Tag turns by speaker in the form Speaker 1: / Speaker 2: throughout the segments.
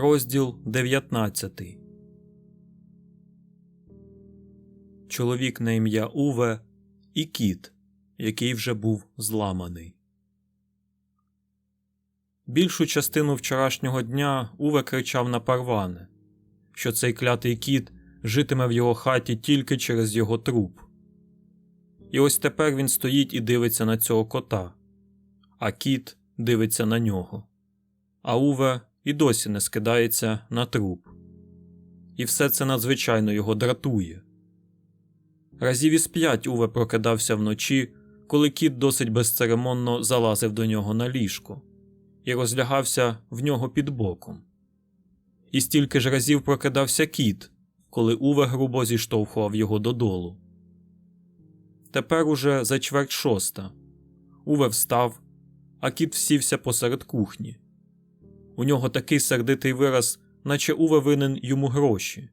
Speaker 1: Розділ 19 Чоловік на ім'я Уве і кіт, який вже був зламаний. Більшу частину вчорашнього дня Уве кричав на парване, що цей клятий кіт житиме в його хаті тільки через його труп. І ось тепер він стоїть і дивиться на цього кота, а кіт дивиться на нього. А Уве і досі не скидається на труп. І все це надзвичайно його дратує. Разів із п'ять Уве прокидався вночі, коли кіт досить безцеремонно залазив до нього на ліжко і розлягався в нього під боком. І стільки ж разів прокидався кіт, коли Уве грубо зіштовхував його додолу. Тепер уже за чверть шоста. Уве встав, а кіт всівся посеред кухні. У нього такий сердитий вираз, наче Уве винен йому гроші.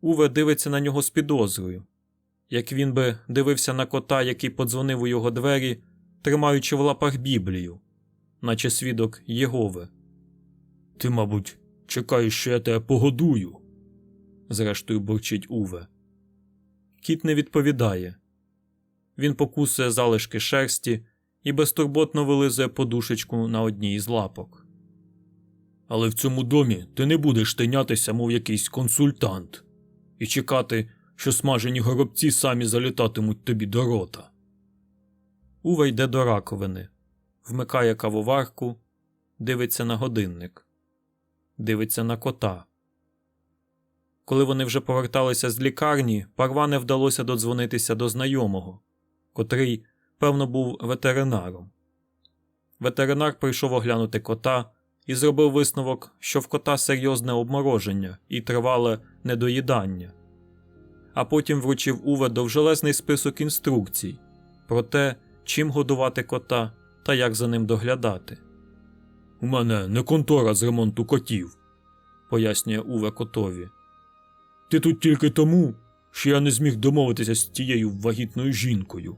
Speaker 1: Уве дивиться на нього з підозрою, як він би дивився на кота, який подзвонив у його двері, тримаючи в лапах Біблію, наче свідок Єгови. Ти, мабуть, чекаєш, що я тебе погодую, зрештою бурчить Уве. Кіт не відповідає. Він покусує залишки шерсті і безтурботно вилизує подушечку на одній із лапок. Але в цьому домі ти не будеш тинятися, мов якийсь консультант, і чекати, що смажені горобці самі залітатимуть тобі до рота. Ува йде до раковини, вмикає кавоварку, дивиться на годинник, дивиться на кота. Коли вони вже поверталися з лікарні, Парване вдалося додзвонитися до знайомого, котрий, певно, був ветеринаром. Ветеринар прийшов оглянути кота і зробив висновок, що в кота серйозне обмороження і тривале недоїдання, а потім вручив Уве довжелезний список інструкцій про те, чим годувати кота та як за ним доглядати. У мене не контора з ремонту котів, пояснює Уве котові. Ти тут тільки тому, що я не зміг домовитися з тією вагітною жінкою.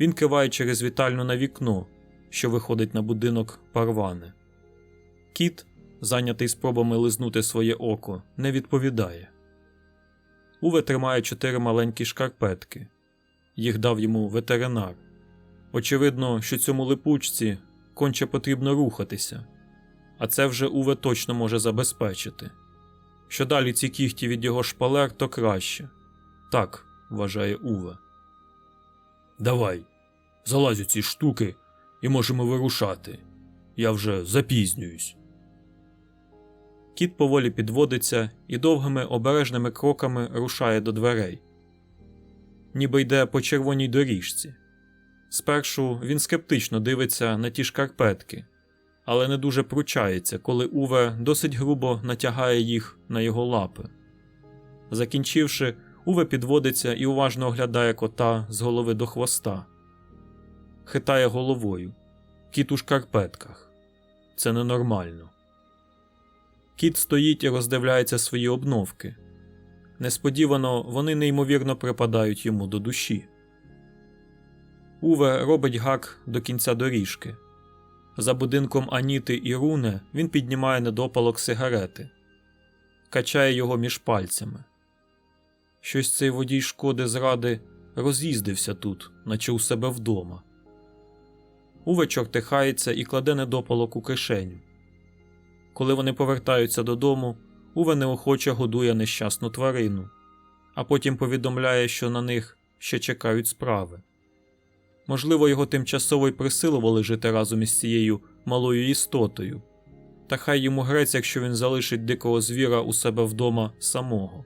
Speaker 1: Він киває через вітальну на вікно, що виходить на будинок парване. Кіт, зайнятий спробами лизнути своє око, не відповідає. Уве тримає чотири маленькі шкарпетки. Їх дав йому ветеринар. Очевидно, що цьому липучці конче потрібно рухатися, а це вже Уве точно може забезпечити. Що далі ці кіхті від його шпалер, то краще. Так, вважає Уве. Давай, залазь у ці штуки і можемо вирушати. Я вже запізнююсь. Кіт поволі підводиться і довгими обережними кроками рушає до дверей, ніби йде по червоній доріжці. Спершу він скептично дивиться на ті шкарпетки, але не дуже пручається, коли Уве досить грубо натягає їх на його лапи. Закінчивши, Уве підводиться і уважно оглядає кота з голови до хвоста, хитає головою. Кіт у шкарпетках. Це ненормально. Кіт стоїть і роздивляється свої обновки. Несподівано вони неймовірно припадають йому до душі. Уве робить гак до кінця доріжки. За будинком Аніти і Руне він піднімає недопалок сигарети, качає його між пальцями. Щось цей водій шкоди зради роз'їздився тут, наче у себе вдома. Уве чортихається і кладе недопалок у кишеню. Коли вони повертаються додому, Уве неохоче годує нещасну тварину, а потім повідомляє, що на них ще чекають справи. Можливо, його тимчасово й присилували жити разом із цією малою істотою, та хай йому грець, якщо він залишить дикого звіра у себе вдома самого.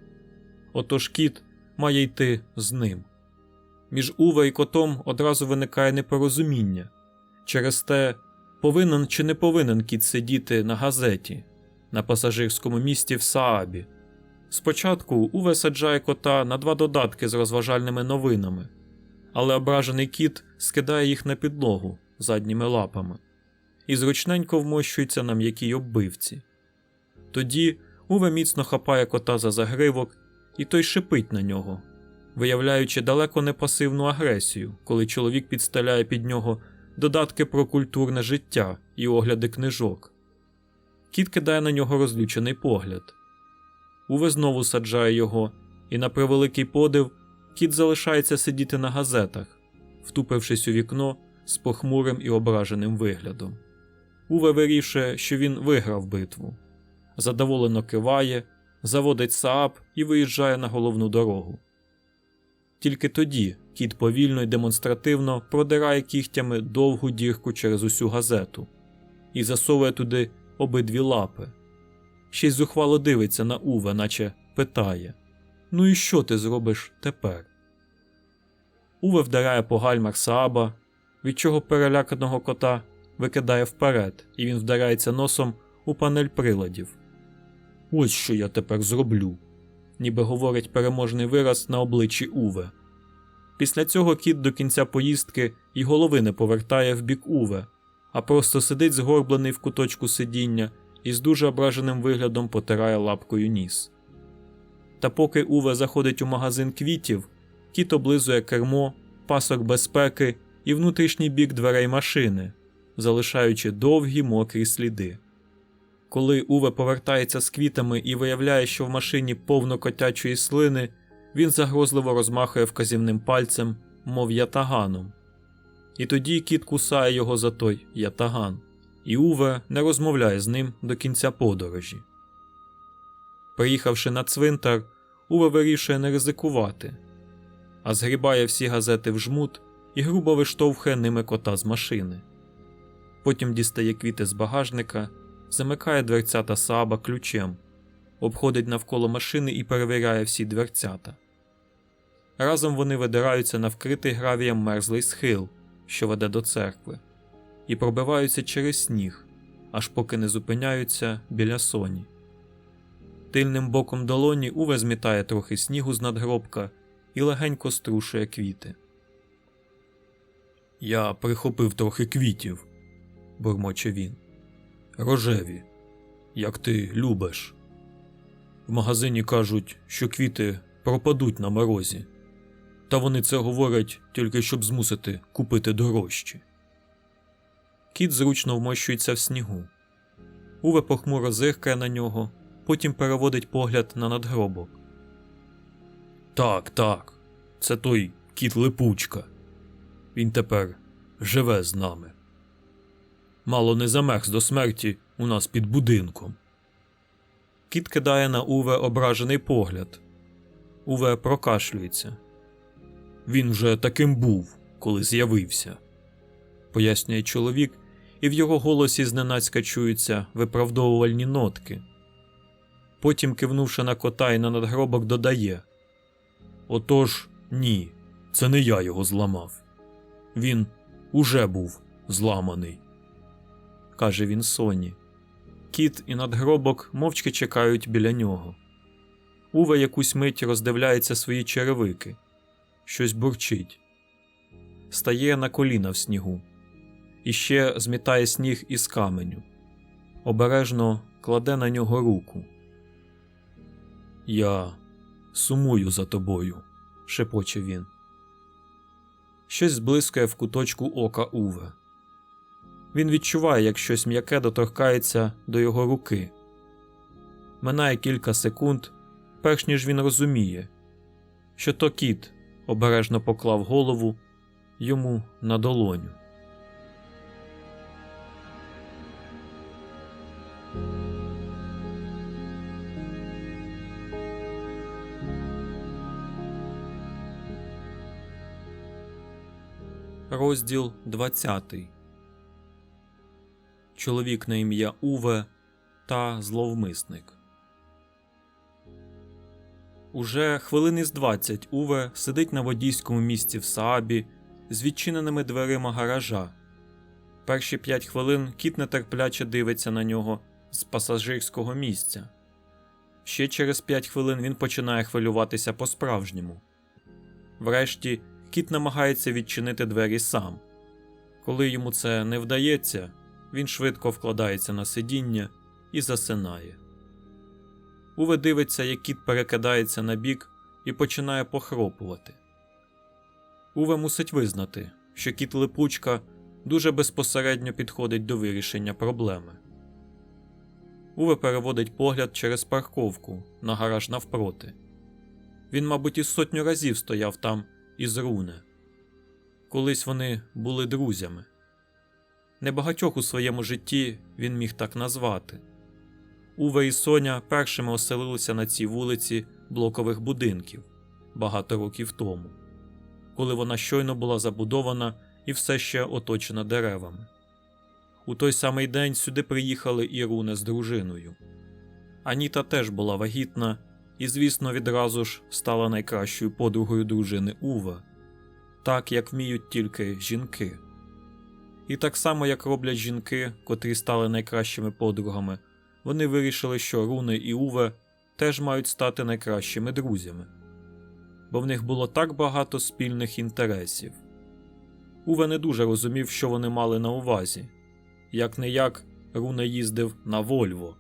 Speaker 1: Отож кіт має йти з ним. Між Уве і котом одразу виникає непорозуміння. Через те, повинен чи не повинен кіт сидіти на газеті на пасажирському місті в Саабі. Спочатку Уве саджає кота на два додатки з розважальними новинами, але ображений кіт скидає їх на підлогу задніми лапами і зручненько вмощується на м'якій оббивці. Тоді Уве міцно хапає кота за загривок, і той шипить на нього, виявляючи далеко не пасивну агресію, коли чоловік підстеляє під нього додатки про культурне життя і огляди книжок. Кіт кидає на нього розлючений погляд. Уве знову саджає його, і на превеликий подив кіт залишається сидіти на газетах, втупившись у вікно з похмурим і ображеним виглядом. Уве вирішує, що він виграв битву. Задоволено киває, заводить Сааб і виїжджає на головну дорогу. Тільки тоді кіт повільно і демонстративно продирає кігтями довгу дірку через усю газету і засовує туди обидві лапи. Ще й зухвало дивиться на Уве, наче питає: Ну і що ти зробиш тепер? Уве вдаряє по гальмах Сааба, від чого переляканого кота викидає вперед, і він вдарається носом у панель приладів. Ось що я тепер зроблю, ніби говорить переможний вираз на обличчі Уве. Після цього кіт до кінця поїздки і голови не повертає в бік Уве, а просто сидить згорблений в куточку сидіння і з дуже ображеним виглядом потирає лапкою ніс. Та поки Уве заходить у магазин квітів, кіт облизує кермо, пасок безпеки і внутрішній бік дверей машини, залишаючи довгі мокрі сліди. Коли Уве повертається з квітами і виявляє, що в машині повно котячої слини, він загрозливо розмахує вказівним пальцем, мов ятаганом. І тоді кіт кусає його за той ятаган, і Уве не розмовляє з ним до кінця подорожі. Приїхавши на цвинтар, Уве вирішує не ризикувати, а згрібає всі газети в жмут і грубо виштовхує ними кота з машини. Потім дістає квіти з багажника, замикає дверцята Сааба ключем, обходить навколо машини і перевіряє всі дверцята. Разом вони видираються на вкритий гравієм мерзлий схил, що веде до церкви, і пробиваються через сніг, аж поки не зупиняються біля соні. Тильним боком долоні Уве змітає трохи снігу з надгробка і легенько струшує квіти. Я прихопив трохи квітів, бурмоче він. Рожеві, як ти любиш. В магазині кажуть, що квіти пропадуть на морозі, та вони це говорять тільки щоб змусити купити дорожчі. Кіт зручно вмощується в снігу. Уве похмуро зиркає на нього, потім переводить погляд на надгробок. Так, так, це той кіт липучка. Він тепер живе з нами. Мало не замерз до смерті у нас під будинком. Кіт кидає на Уве ображений погляд. Уве прокашлюється. Він вже таким був, коли з'явився, пояснює чоловік, і в його голосі зненацька чуються виправдовувальні нотки. Потім, кивнувши на кота і на надгробок, додає Отож, ні, це не я його зламав. Він уже був зламаний, каже він Соні. Кіт і надгробок мовчки чекають біля нього. Уве якусь мить роздивляється свої черевики, щось бурчить, стає на коліна в снігу і ще змітає сніг із каменю, обережно кладе на нього руку. Я сумую за тобою, шепоче він. Щось зблискає в куточку ока Уве. Він відчуває, як щось м'яке доторкається до його руки. Минає кілька секунд, перш ніж він розуміє, що то кіт обережно поклав голову йому на долоню. Розділ 20 Чоловік на ім'я Уве та зловмисник. Уже хвилини з 20 Уве сидить на водійському місці в Саабі з відчиненими дверима гаража. Перші п'ять хвилин кіт нетерпляче дивиться на нього з пасажирського місця. Ще через п'ять хвилин він починає хвилюватися по-справжньому. Врешті кіт намагається відчинити двері сам. Коли йому це не вдається, він швидко вкладається на сидіння і засинає. Уве дивиться, як кіт перекидається на бік і починає похропувати. Уве мусить визнати, що кіт липучка дуже безпосередньо підходить до вирішення проблеми. Уве переводить погляд через парковку на гараж навпроти. Він, мабуть, із сотню разів стояв там із руне. Колись вони були друзями. Небагатьох у своєму житті він міг так назвати. Уве і Соня першими оселилися на цій вулиці блокових будинків багато років тому, коли вона щойно була забудована і все ще оточена деревами. У той самий день сюди приїхали і Руне з дружиною. Аніта теж була вагітна і, звісно, відразу ж стала найкращою подругою дружини Ува, так як вміють тільки жінки. І так само, як роблять жінки, котрі стали найкращими подругами, вони вирішили, що Руни і Уве теж мають стати найкращими друзями, бо в них було так багато спільних інтересів. Уве не дуже розумів, що вони мали на увазі. Як не як, Руне їздив на Вольво.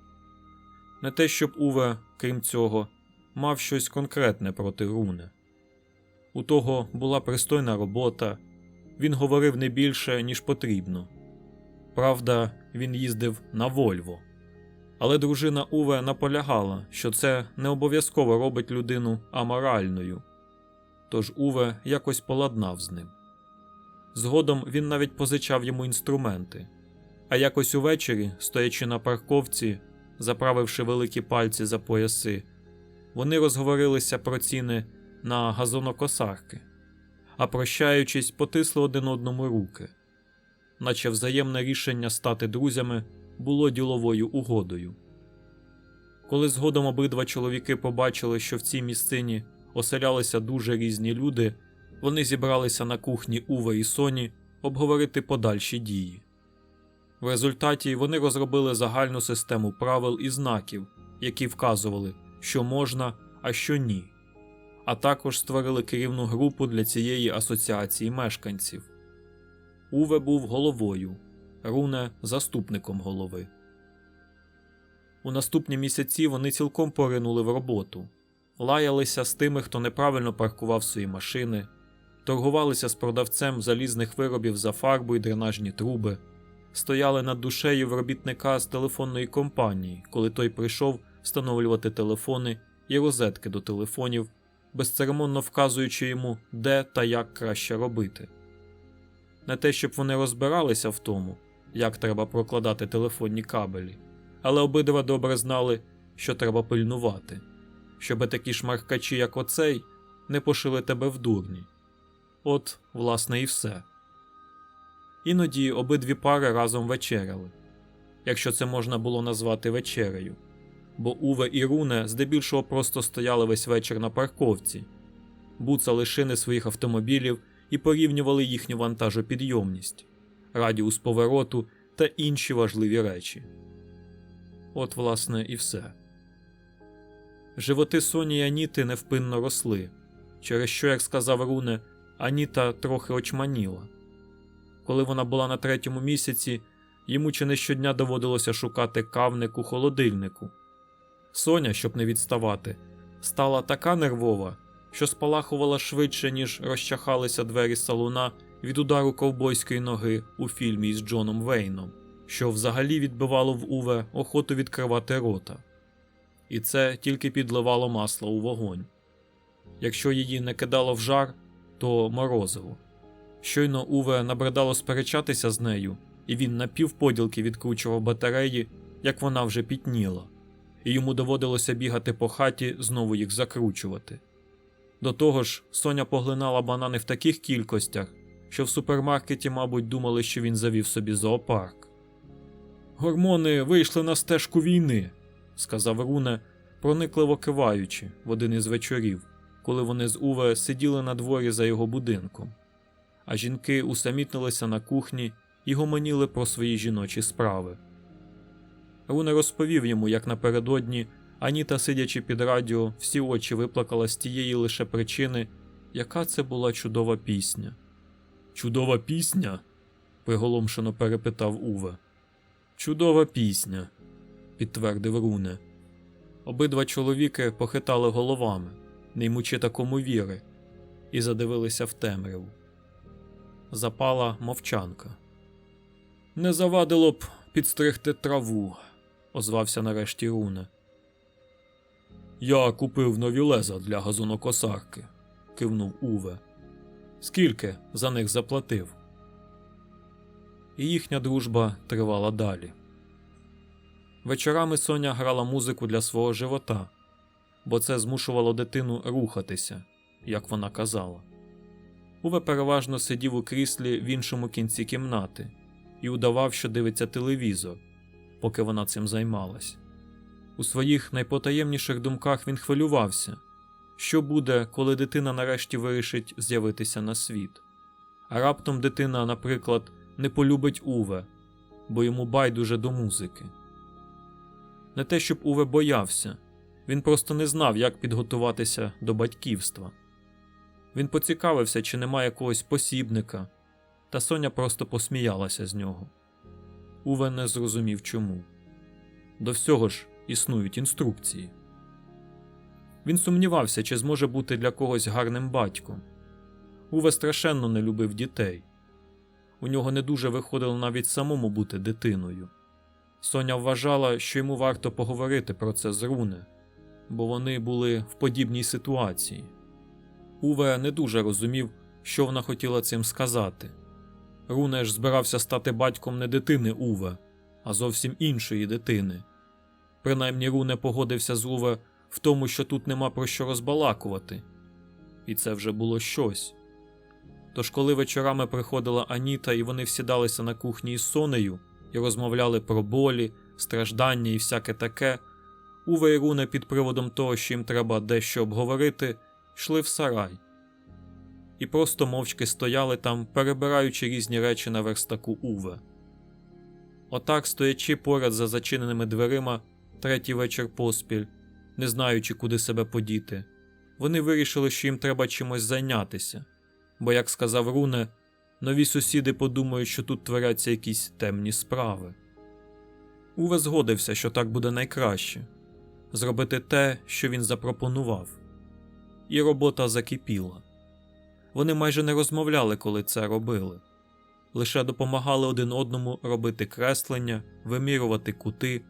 Speaker 1: Не те, щоб Уве, крім цього, мав щось конкретне проти Руне. У того була пристойна робота, він говорив не більше, ніж потрібно. Правда, він їздив на Вольво. Але дружина Уве наполягала, що це не обов'язково робить людину аморальною. Тож Уве якось поладнав з ним. Згодом він навіть позичав йому інструменти. А якось увечері, стоячи на парковці, заправивши великі пальці за пояси, вони розговорилися про ціни на газонокосарки, а прощаючись, потисли один одному руки, наче взаємне рішення стати друзями було діловою угодою. Коли згодом обидва чоловіки побачили, що в цій місцині оселялися дуже різні люди, вони зібралися на кухні Ува і Соні обговорити подальші дії. В результаті вони розробили загальну систему правил і знаків, які вказували, що можна, а що ні, а також створили керівну групу для цієї асоціації мешканців. Уве був головою, Руне заступником голови. У наступні місяці вони цілком поринули в роботу, лаялися з тими, хто неправильно паркував свої машини, торгувалися з продавцем залізних виробів за фарбу і дренажні труби стояли над душею в робітника з телефонної компанії, коли той прийшов встановлювати телефони і розетки до телефонів, безцеремонно вказуючи йому, де та як краще робити. Не те, щоб вони розбиралися в тому, як треба прокладати телефонні кабелі, але обидва добре знали, що треба пильнувати, щоби такі шмаркачі, як оцей, не пошили тебе в дурні. От, власне, і все. Іноді обидві пари разом вечеряли, якщо це можна було назвати вечерею, бо Уве і Руне здебільшого просто стояли весь вечір на парковці, буцали шини своїх автомобілів і порівнювали їхню вантажопідйомність, радіус повороту та інші важливі речі. От, власне, і все. Животи Соні і Аніти невпинно росли, через що, як сказав Руне, Аніта трохи очманіла. Коли вона була на третьому місяці, йому чи не щодня доводилося шукати кавник у холодильнику. Соня, щоб не відставати, стала така нервова, що спалахувала швидше, ніж розчахалися двері салуна від удару ковбойської ноги у фільмі із Джоном Вейном, що взагалі відбивало в Уве охоту відкривати рота. І це тільки підливало масло у вогонь. Якщо її не кидало в жар, то морозиво. Щойно Уве набридало сперечатися з нею, і він напівподілки відкручував батареї, як вона вже пітніла, і йому доводилося бігати по хаті, знову їх закручувати. До того ж, Соня поглинала банани в таких кількостях, що в супермаркеті, мабуть, думали, що він завів собі зоопарк. Гормони вийшли на стежку війни, сказав Руне, проникливо киваючи в один із вечорів, коли вони з Уве сиділи на дворі за його будинком а жінки усамітнилися на кухні і гомоніли про свої жіночі справи. Руне розповів йому, як напередодні Аніта, сидячи під радіо, всі очі виплакала з тієї лише причини, яка це була чудова пісня. Чудова пісня? приголомшено перепитав Уве. Чудова пісня, підтвердив Руне. Обидва чоловіки похитали головами, не ймучи такому віри, і задивилися в темряву запала мовчанка. Не завадило б підстригти траву, озвався нарешті Руне. Я купив нові леза для газонокосарки, кивнув Уве. Скільки за них заплатив? І їхня дружба тривала далі. Вечорами Соня грала музику для свого живота, бо це змушувало дитину рухатися, як вона казала. Уве переважно сидів у кріслі в іншому кінці кімнати і удавав, що дивиться телевізор, поки вона цим займалась. У своїх найпотаємніших думках він хвилювався, що буде, коли дитина нарешті вирішить з'явитися на світ. А раптом дитина, наприклад, не полюбить Уве, бо йому байдуже до музики. Не те, щоб Уве боявся, він просто не знав, як підготуватися до батьківства. Він поцікавився, чи немає якогось посібника, та Соня просто посміялася з нього. Уве не зрозумів чому. До всього ж існують інструкції. Він сумнівався, чи зможе бути для когось гарним батьком. Уве страшенно не любив дітей. У нього не дуже виходило навіть самому бути дитиною. Соня вважала, що йому варто поговорити про це з Руне, бо вони були в подібній ситуації. Уве не дуже розумів, що вона хотіла цим сказати. Руне ж збирався стати батьком не дитини Уве, а зовсім іншої дитини. Принаймні Руне погодився з Уве в тому, що тут нема про що розбалакувати, і це вже було щось. Тож, коли вечорами приходила Аніта і вони всідалися на кухні із Сонею і розмовляли про болі, страждання і всяке таке, Уве і Руне під приводом того, що їм треба дещо обговорити, йшли в сарай і просто мовчки стояли там, перебираючи різні речі на верстаку Уве. Отак, стоячи поряд за зачиненими дверима третій вечір поспіль, не знаючи, куди себе подіти, вони вирішили, що їм треба чимось зайнятися, бо, як сказав Руне, нові сусіди подумають, що тут творяться якісь темні справи. Уве згодився, що так буде найкраще зробити те, що він запропонував. І робота закипіла. Вони майже не розмовляли, коли це робили, лише допомагали один одному робити креслення, вимірювати кути,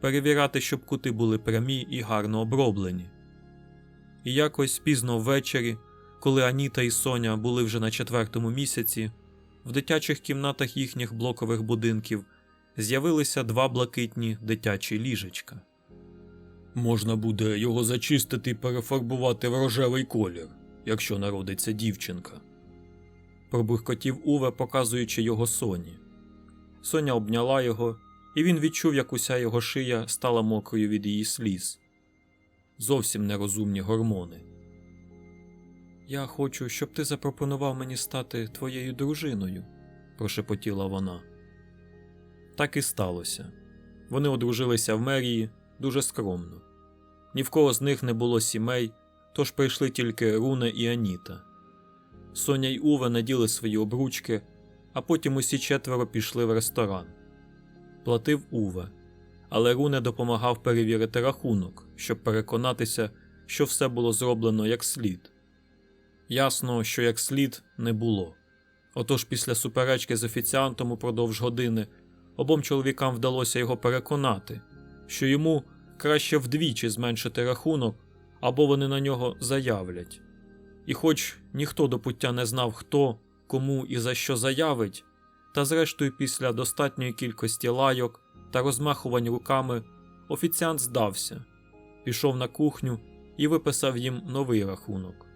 Speaker 1: перевіряти, щоб кути були прямі і гарно оброблені. І якось пізно ввечері, коли Аніта і Соня були вже на четвертому місяці, в дитячих кімнатах їхніх блокових будинків з'явилися два блакитні дитячі ліжечка. Можна буде його зачистити і перефарбувати в рожевий колір, якщо народиться дівчинка. Пробуркотів Уве, показуючи його Соні. Соня обняла його, і він відчув, як уся його шия стала мокрою від її сліз. Зовсім нерозумні гормони. Я хочу, щоб ти запропонував мені стати твоєю дружиною, прошепотіла вона. Так і сталося. Вони одружилися в мерії дуже скромно. Ні в кого з них не було сімей, тож прийшли тільки Руне і Аніта. Соня й Уве наділи свої обручки, а потім усі четверо пішли в ресторан. Платив Уве, але Руне допомагав перевірити рахунок, щоб переконатися, що все було зроблено як слід. Ясно, що як слід не було. Отож, після суперечки з офіціантом упродовж години обом чоловікам вдалося його переконати, що йому краще вдвічі зменшити рахунок, або вони на нього заявлять. І хоч ніхто до пуття не знав, хто, кому і за що заявить, та зрештою, після достатньої кількості лайок та розмахувань руками, офіціант здався, пішов на кухню і виписав їм новий рахунок.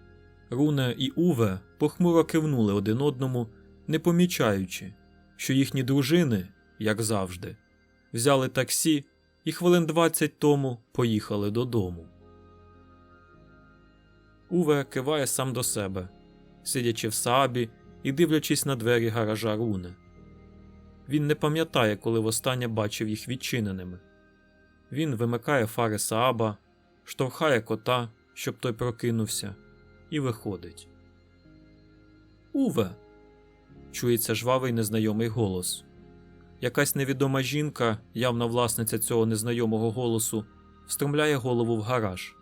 Speaker 1: Руне і Уве похмуро кивнули один одному, не помічаючи, що їхні дружини, як завжди, взяли таксі і хвилин двадцять тому поїхали додому. Уве киває сам до себе, сидячи в сабі і дивлячись на двері гаража Руне. Він не пам'ятає, коли востаннє бачив їх відчиненими. Він вимикає фари Сааба, штовхає кота, щоб той прокинувся, і виходить. Уве. чується жвавий незнайомий голос. Якась невідома жінка, явна власниця цього незнайомого голосу, встромляє голову в гараж.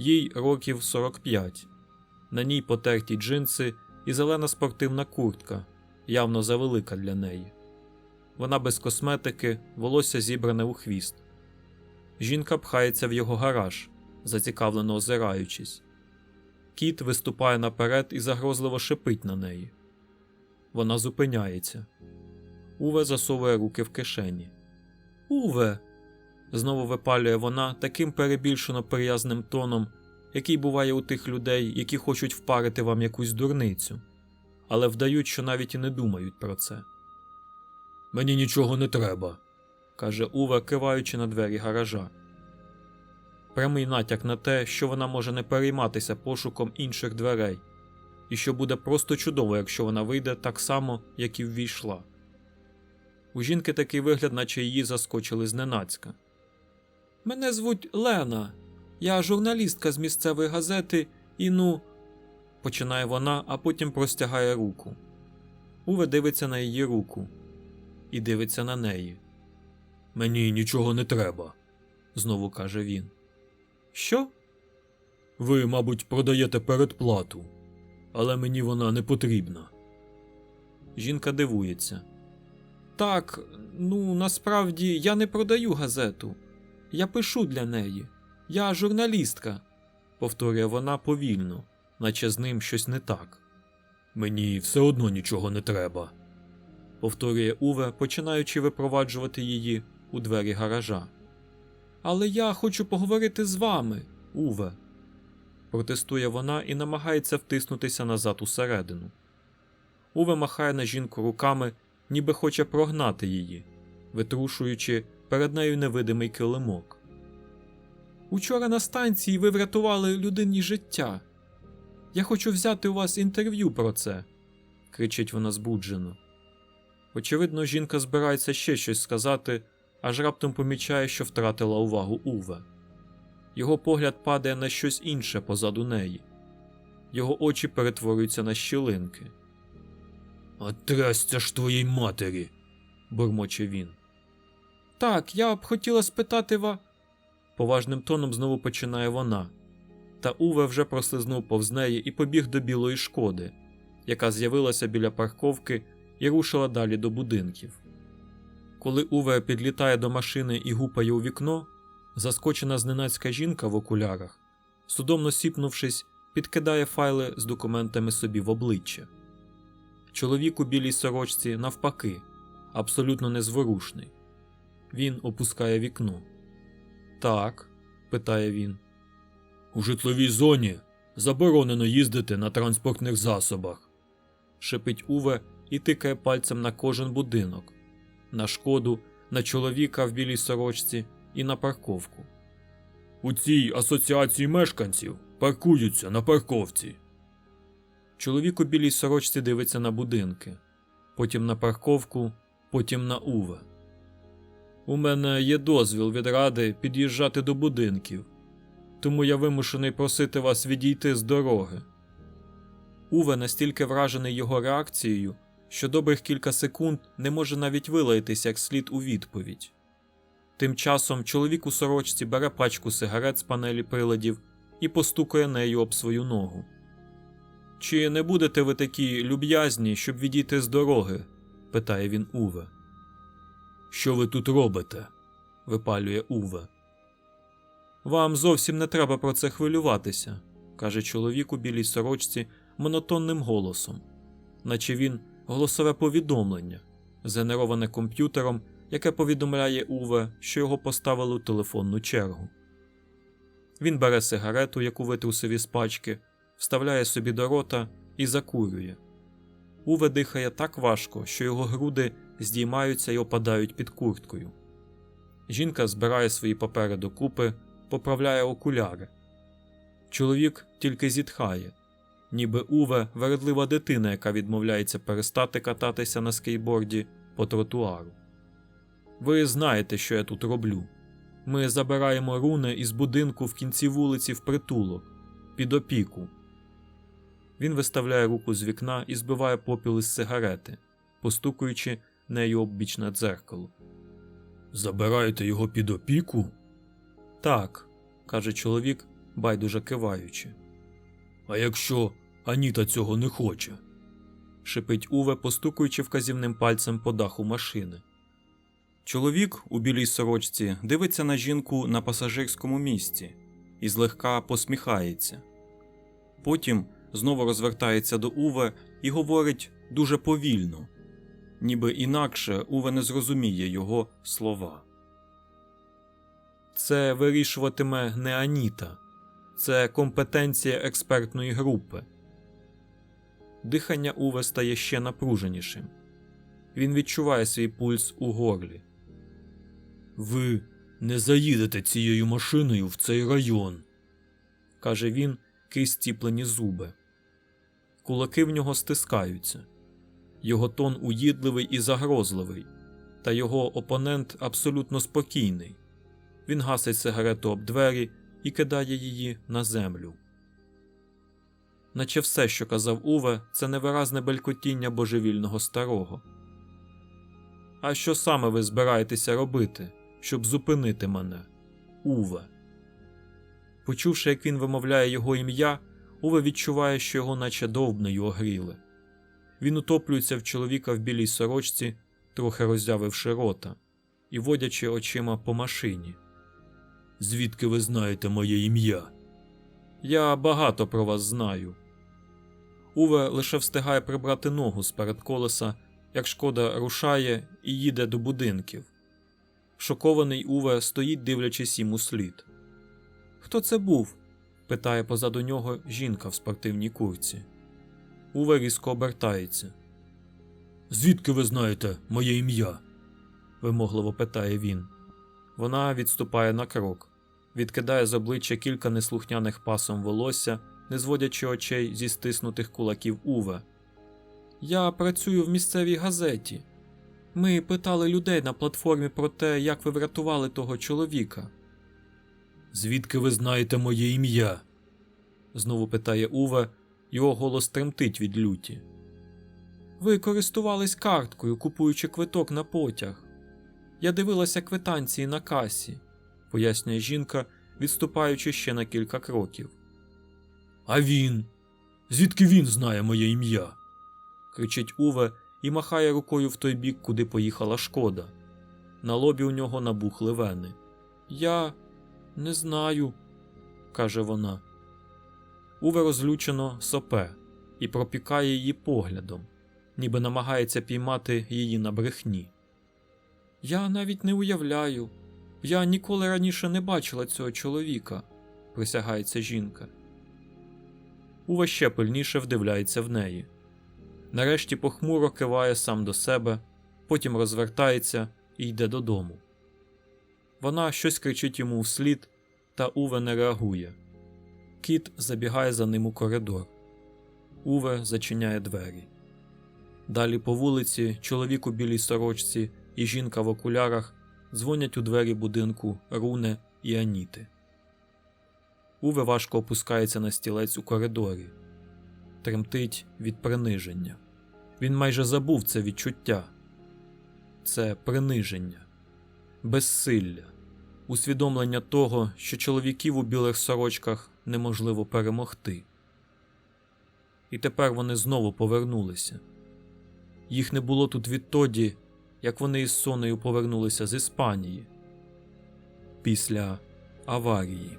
Speaker 1: Їй років 45. На ній потерті джинси і зелена спортивна куртка, явно завелика для неї. Вона без косметики, волосся зібране у хвіст. Жінка пхається в його гараж, зацікавлено озираючись. Кіт виступає наперед і загрозливо шипить на неї. Вона зупиняється. Уве засовує руки в кишені. Уве. Знову випалює вона таким перебільшено приязним тоном, який буває у тих людей, які хочуть впарити вам якусь дурницю, але вдають, що навіть і не думають про це. Мені нічого не треба, каже Уве, киваючи на двері гаража. Прямий натяк на те, що вона може не перейматися пошуком інших дверей, і що буде просто чудово, якщо вона вийде так само, як і ввійшла. У жінки такий вигляд, наче її заскочили зненацька. Мене звуть Лена. Я журналістка з місцевої газети, і ну. починає вона, а потім простягає руку. Уве дивиться на її руку і дивиться на неї. Мені нічого не треба, знову каже він. Що? Ви, мабуть, продаєте передплату, але мені вона не потрібна. Жінка дивується. Так, ну насправді я не продаю газету. Я пишу для неї. Я журналістка, повторює вона повільно, наче з ним щось не так. Мені все одно нічого не треба, повторює Уве, починаючи випроваджувати її у двері гаража. Але я хочу поговорити з вами, Уве. Протестує вона і намагається втиснутися назад усередину. Уве махає на жінку руками, ніби хоче прогнати її, витрушуючи перед нею невидимий килимок. Учора на станції ви врятували людині життя. Я хочу взяти у вас інтерв'ю про це, кричить вона збуджено. Очевидно, жінка збирається ще щось сказати, аж раптом помічає, що втратила увагу Уве. Його погляд падає на щось інше позаду неї. Його очі перетворюються на щілинки. А трясця ж твоїй матері, бурмоче він. Так, я б хотіла спитати ва. Поважним тоном знову починає вона. Та Уве вже прослизнув повз неї і побіг до білої шкоди, яка з'явилася біля парковки і рушила далі до будинків. Коли Уве підлітає до машини і гупає у вікно, заскочена зненацька жінка в окулярах, судомно сіпнувшись, підкидає файли з документами собі в обличчя. Чоловік у білій сорочці, навпаки, абсолютно незворушний. Він опускає вікно. Так, питає він. У житловій зоні заборонено їздити на транспортних засобах. шепить Уве і тикає пальцем на кожен будинок, на шкоду, на чоловіка в білій сорочці і на парковку. У цій асоціації мешканців паркуються на парковці. Чоловік у білій сорочці дивиться на будинки, потім на парковку, потім на Уве. У мене є дозвіл від ради під'їжджати до будинків, тому я вимушений просити вас відійти з дороги. Уве настільки вражений його реакцією, що добрих кілька секунд не може навіть вилаятись як слід у відповідь. Тим часом чоловік у сорочці бере пачку сигарет з панелі приладів і постукає нею об свою ногу. Чи не будете ви такі люб'язні, щоб відійти з дороги? питає він Уве. Що ви тут робите? випалює Уве. Вам зовсім не треба про це хвилюватися, каже чоловік у білій сорочці монотонним голосом, наче він голосове повідомлення, згенероване комп'ютером, яке повідомляє Уве, що його поставили у телефонну чергу. Він бере сигарету, яку витрусив із пачки, вставляє собі до рота і закурює. Уве дихає так важко, що його груди здіймаються і опадають під курткою. Жінка збирає свої папери докупи, поправляє окуляри. Чоловік тільки зітхає, ніби Уве вередлива дитина, яка відмовляється перестати кататися на скейтборді по тротуару. Ви знаєте, що я тут роблю. Ми забираємо руни із будинку в кінці вулиці в притулок, під опіку. Він виставляє руку з вікна і збиває попіл із сигарети, постукуючи нею об бічне дзеркало. Забираєте його під опіку? Так, каже чоловік, байдуже киваючи. А якщо Аніта цього не хоче? шипить Уве, постукуючи вказівним пальцем по даху машини, Чоловік у білій сорочці дивиться на жінку на пасажирському місці і злегка посміхається. Потім знову розвертається до Уве і говорить дуже повільно, ніби інакше Уве не зрозуміє його слова. Це вирішуватиме не Аніта, це компетенція експертної групи. Дихання Уве стає ще напруженішим. Він відчуває свій пульс у горлі. Ви не заїдете цією машиною в цей район, каже він крізь ціплені зуби. Кулаки в нього стискаються. Його тон уїдливий і загрозливий, та його опонент абсолютно спокійний. Він гасить сигарету об двері і кидає її на землю. Наче все, що казав Уве, це невиразне белькотіння божевільного старого. А що саме ви збираєтеся робити, щоб зупинити мене? Уве. Почувши, як він вимовляє його ім'я, Уве відчуває, що його наче довбнею огріли. Він утоплюється в чоловіка в білій сорочці, трохи роззявивши рота, і водячи очима по машині. Звідки ви знаєте моє ім'я? Я багато про вас знаю. Уве лише встигає прибрати ногу з перед колеса, як шкода рушає і їде до будинків. Шокований Уве стоїть, дивлячись йому слід. Хто це був? питає позаду нього жінка в спортивній курці. Уве різко обертається. Звідки ви знаєте моє ім'я? вимогливо питає він. Вона відступає на крок, відкидає з обличчя кілька неслухняних пасом волосся, не зводячи очей зі стиснутих кулаків Уве. Я працюю в місцевій газеті. Ми питали людей на платформі про те, як ви врятували того чоловіка. Звідки ви знаєте моє ім'я? знову питає Уве, його голос тремтить від люті. Ви користувались карткою, купуючи квиток на потяг. Я дивилася квитанції на касі, пояснює жінка, відступаючи ще на кілька кроків. А він? Звідки він знає моє ім'я? кричить Уве і махає рукою в той бік, куди поїхала шкода. На лобі у нього набухли вени. Я не знаю, каже вона. Уве розлючено сопе і пропікає її поглядом, ніби намагається піймати її на брехні. Я навіть не уявляю. Я ніколи раніше не бачила цього чоловіка, присягається жінка. Уве ще пильніше вдивляється в неї. Нарешті похмуро киває сам до себе, потім розвертається і йде додому. Вона щось кричить йому вслід, та Уве не реагує. Кіт забігає за ним у коридор. Уве зачиняє двері. Далі по вулиці чоловік у білій сорочці і жінка в окулярах дзвонять у двері будинку Руне і Аніти. Уве важко опускається на стілець у коридорі, тремтить від приниження. Він майже забув це відчуття це приниження, безсилля, усвідомлення того, що чоловіків у білих сорочках неможливо перемогти. І тепер вони знову повернулися. Їх не було тут відтоді, як вони із Сонею повернулися з Іспанії після аварії.